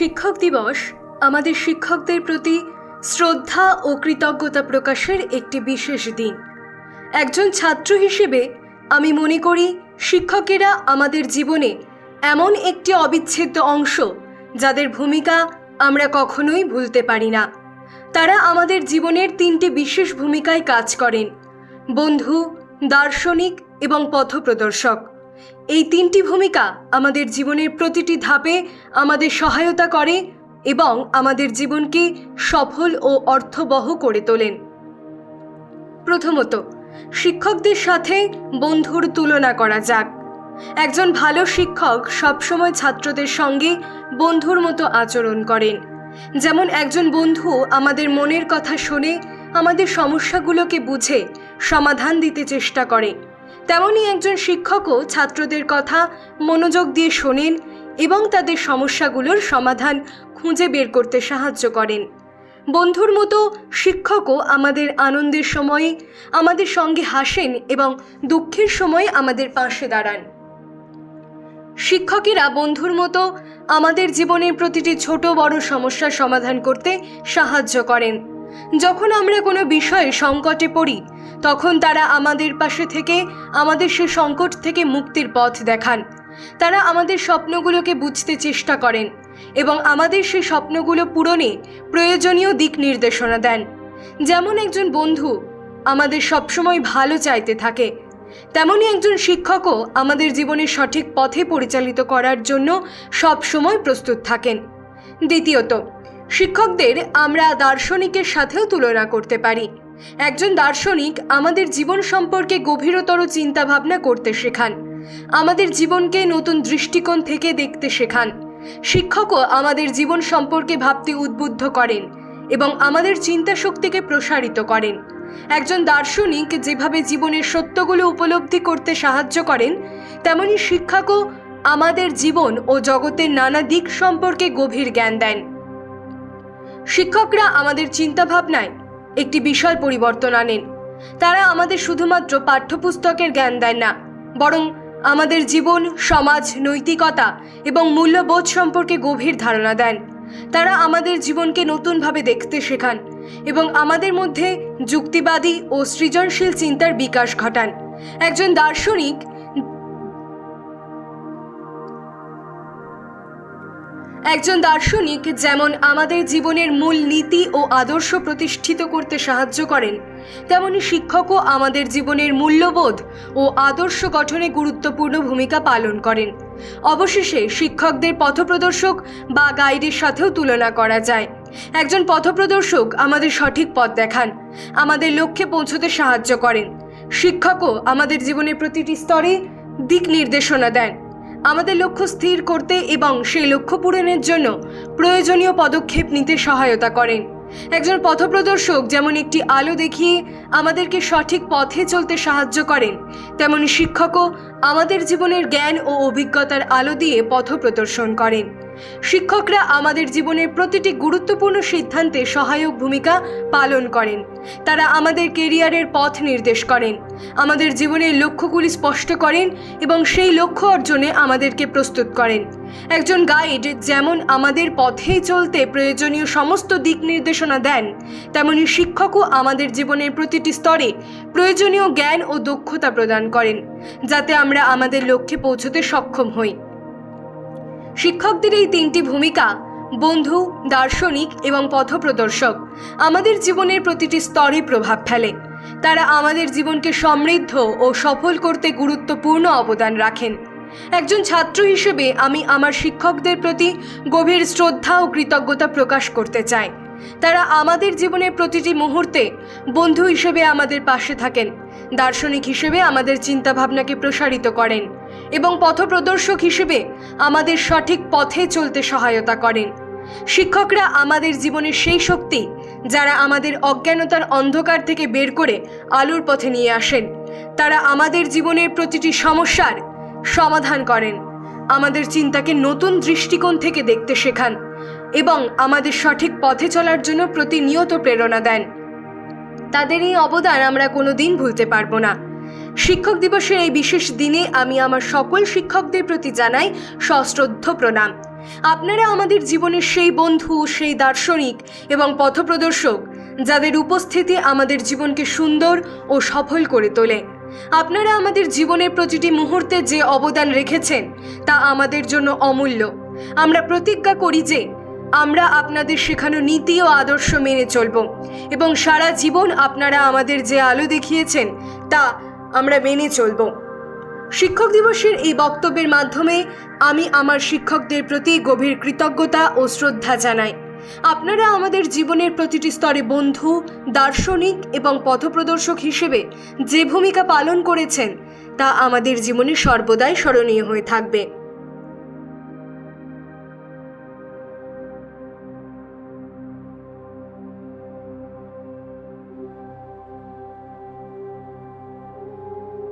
শিক্ষক দিবস আমাদের শিক্ষকদের প্রতি শ্রদ্ধা ও কৃতজ্ঞতা প্রকাশের একটি বিশেষ দিন। একজন ছাত্র হিসেবে আমি মনে করি শিক্ষকেরা আমাদের জীবনে এমন একটি অবিচ্ছেদ্য অংশ যাদের ভূমিকা আমরা কখনোই ভুলতে পারি না। তারা আমাদের জীবনের তিনটি বিশেষ ভূমিকায় কাজ করেন। বন্ধু, দার্শনিক এবং পথপ্রদর্শক। এই তিনটি ভূমিকা আমাদের জীবনের প্রতিটি ধাপে আমাদের সহায়তা করে এবং আমাদের জীবনকে সফল ও অর্থবহ করে তোলেন। প্রথমত, শিক্ষকদের সাথে বন্ধুর তুলনা করা যাক। একজন ভালো শিক্ষক সবসময় ছাত্রদের সঙ্গে বন্ধুর মতো আচরণ করেন। যেমন একজন বন্ধু আমাদের মনের কথা শুনে আমাদের সমস্যাগুলোকে বুঝে সমাধান দিতে চেষ্টা করে। তেমনই একজন শিক্ষকও ছাত্রদের কথা মনোযোগ দিয়ে শোনেন এবং তাদের সমস্যাগুলোর সমাধান খুঁজে বের করতে সাহায্য করেন। বন্ধুর মতো শিক্ষকও আমাদের আনন্দের সময়ে আমাদের সঙ্গে হাসেন এবং দুঃখের সময়ে আমাদের পাশে দাঁড়ান। শিক্ষকেরা বন্ধুর মতো আমাদের জীবনের প্রতিটি ছোট বড় সমস্যার সমাধান করতে সাহায্য করেন। যখন আমরা কোনো বিষয়ে সংকটে পড়ি, তখন তারা আমাদের পাশে থেকে আমাদের সে সংকট থেকে মুক্তির পথ দেখান। তারা আমাদের স্বপ্নগুলোকে বুঝতে চেষ্টা করেন এবং আমাদের সেই স্বপ্নগুলো পূরণে প্রয়োজনীয় দিক নির্দেশনা দেন। যেমন একজন বন্ধু আমাদের সবসময় ভালো চাইতে থাকে, তেমনই একজন শিক্ষকও আমাদের জীবনের সঠিক পথে পরিচালিত করার জন্য সবসময় প্রস্তুত থাকেন। দ্বিতীয়ত শিক্ষকদের আমরা দার্শনিকের সাথেও তুলনা করতে পারি। একজন দার্শনিক আমাদের জীবন সম্পর্কে গভীরতর চিন্তাভাবনা করতে শেখান। আমাদের জীবনকে নতুন দৃষ্টিকোণ থেকে দেখতে শেখান। শিক্ষকও আমাদের জীবন সম্পর্কে ভাবতে উদ্বুদ্ধ করেন এবং আমাদের চিন্তা শক্তিকে প্রসারিত করেন। একজন দার্শনিক যেভাবে জীবনের সত্যগুলো উপলব্ধি করতে সাহায্য করেন, তেমনি শিক্ষকও আমাদের জীবন ও জগতের নানা দিক সম্পর্কে গভীর জ্ঞান দেন। শিক্ষকরা আমাদের চিন্তাভাবনায় একটি বিশাল পরিবর্তন আনেন। তারা আমাদের শুধুমাত্র পাঠ্যপুস্তকের জ্ঞান দেন না, বরং আমাদের জীবন, সমাজ, নৈতিকতা এবং মূল্যবোধ সম্পর্কে গভীর ধারণা দেন। তারা আমাদের জীবনকে নতুনভাবে দেখতে শেখান এবং আমাদের মধ্যে যুক্তিবাদী ও সৃজনশীল চিন্তার বিকাশ ঘটান। একজন দার্শনিক একজন দার্শনিক যেমন আমাদের জীবনের মূল নীতি ও আদর্শ প্রতিষ্ঠিত করতে সাহায্য করেন, তেমনি শিক্ষকও আমাদের জীবনের মূল্যবোধ ও আদর্শ গঠনে গুরুত্বপূর্ণ ভূমিকা পালন করেন। অবশেষে শিক্ষকদের পথপ্রদর্শক বা গাইডের সাথেও তুলনা করা যায়। একজন পথপ্রদর্শক আমাদের সঠিক পথ দেখান, আমাদের লক্ষ্যে পৌঁছতে সাহায্য করেন। শিক্ষকও আমাদের জীবনের প্রতিটি স্তরে দিক নির্দেশনা দেন। আমাদের লক্ষ্য স্থির করতে এবং সেই লক্ষ্য পূরণের জন্য প্রয়োজনীয় পদক্ষেপ নিতে সহায়তা করেন। একজন পথপ্রদর্শক যেমন একটি আলো দেখিয়ে আমাদেরকে সঠিক পথে চলতে সাহায্য করেন, তেমনি শিক্ষকও আমাদের জীবনের জ্ঞান ও অভিজ্ঞতার আলো দিয়ে পথ প্রদর্শন করেন। শিক্ষকরা আমাদের জীবনের প্রতিটি গুরুত্বপূর্ণ সিদ্ধান্তে সহায়ক ভূমিকা পালন করেন। তারা আমাদের কেরিয়ারের পথ নির্দেশ করেন। আমাদের জীবনের লক্ষ্যগুলি স্পষ্ট করেন এবং সেই লক্ষ্য অর্জনে আমাদেরকে প্রস্তুত করেন। একজন গাইড যেমন আমাদের পথে চলতে প্রয়োজনীয় সমস্ত দিক নির্দেশনা দেন, তেমনি শিক্ষকও আমাদের জীবনের প্রতিটি স্তরে প্রয়োজনীয় জ্ঞান ও দক্ষতা প্রদান করেন, যাতে আমরা আমাদের লক্ষ্যে পৌঁছতে সক্ষম হই। শিক্ষকদের এই তিনটি ভূমিকা, বন্ধু, দার্শনিক এবং পথপ্রদর্শক, আমাদের জীবনের প্রতিটি স্তরে প্রভাব ফেলে। তারা আমাদের জীবনকে সমৃদ্ধ ও সফল করতে গুরুত্বপূর্ণ অবদান রাখেন। একজন ছাত্র হিসেবে আমি আমার শিক্ষকদের প্রতি গভীর শ্রদ্ধা ও কৃতজ্ঞতা প্রকাশ করতে চাই। তারা আমাদের জীবনের প্রতিটি মুহূর্তে বন্ধু হিসেবে আমাদের পাশে থাকেন, দার্শনিক হিসেবে আমাদের চিন্তাভাবনাকে প্রসারিত করেন এবং পথপ্রদর্শক হিসেবে আমাদের সঠিক পথে চলতে সহায়তা করেন। শিক্ষকরা আমাদের জীবনের সেই শক্তি যারা আমাদের অজ্ঞানতার অন্ধকার থেকে বের করে আলোর পথে নিয়ে আসেন। তারা আমাদের জীবনের প্রতিটি সমস্যার সমাধান করেন। আমাদের চিন্তাকে নতুন দৃষ্টিকোণ থেকে দেখতে শেখান। এবং আমাদের সঠিক পথে চলার জন্য প্রতিনিয়ত প্রেরণা দেন। তাদের এই অবদান আমরা কোনো দিন ভুলতে পারব না। শিক্ষক দিবসের এই বিশেষ দিনে আমি আমার সকল শিক্ষকদের প্রতি জানাই সশ্রদ্ধ প্রণাম। আপনারা আমাদের জীবনের সেই বন্ধু, সেই দার্শনিক এবং পথপ্রদর্শক যাদের উপস্থিতি আমাদের জীবনকে সুন্দর ও সফল করে তোলে। আপনারা আমাদের জীবনের প্রতিটি মুহূর্তে যে অবদান রেখেছেন তা আমাদের জন্য অমূল্য। আমরা প্রতিজ্ঞা করি যে আমরা আপনাদের শেখানো নীতি ও আদর্শ মেনে চলব এবং সারা জীবন আপনারা আমাদের যে আলো দেখিয়েছেন, তা আমরা মেনে চলব। শিক্ষক দিবসের এই বক্তব্যের মাধ্যমে আমি আমার শিক্ষকদের প্রতি গভীর কৃতজ্ঞতা ও শ্রদ্ধা জানাই। আপনারা আমাদের জীবনের প্রতিটি স্তরে বন্ধু, দার্শনিক এবং পথপ্রদর্শক হিসেবে যে ভূমিকা পালন করেছেন, তা আমাদের জীবনে সর্বদাই স্মরণীয় হয়ে থাকবে।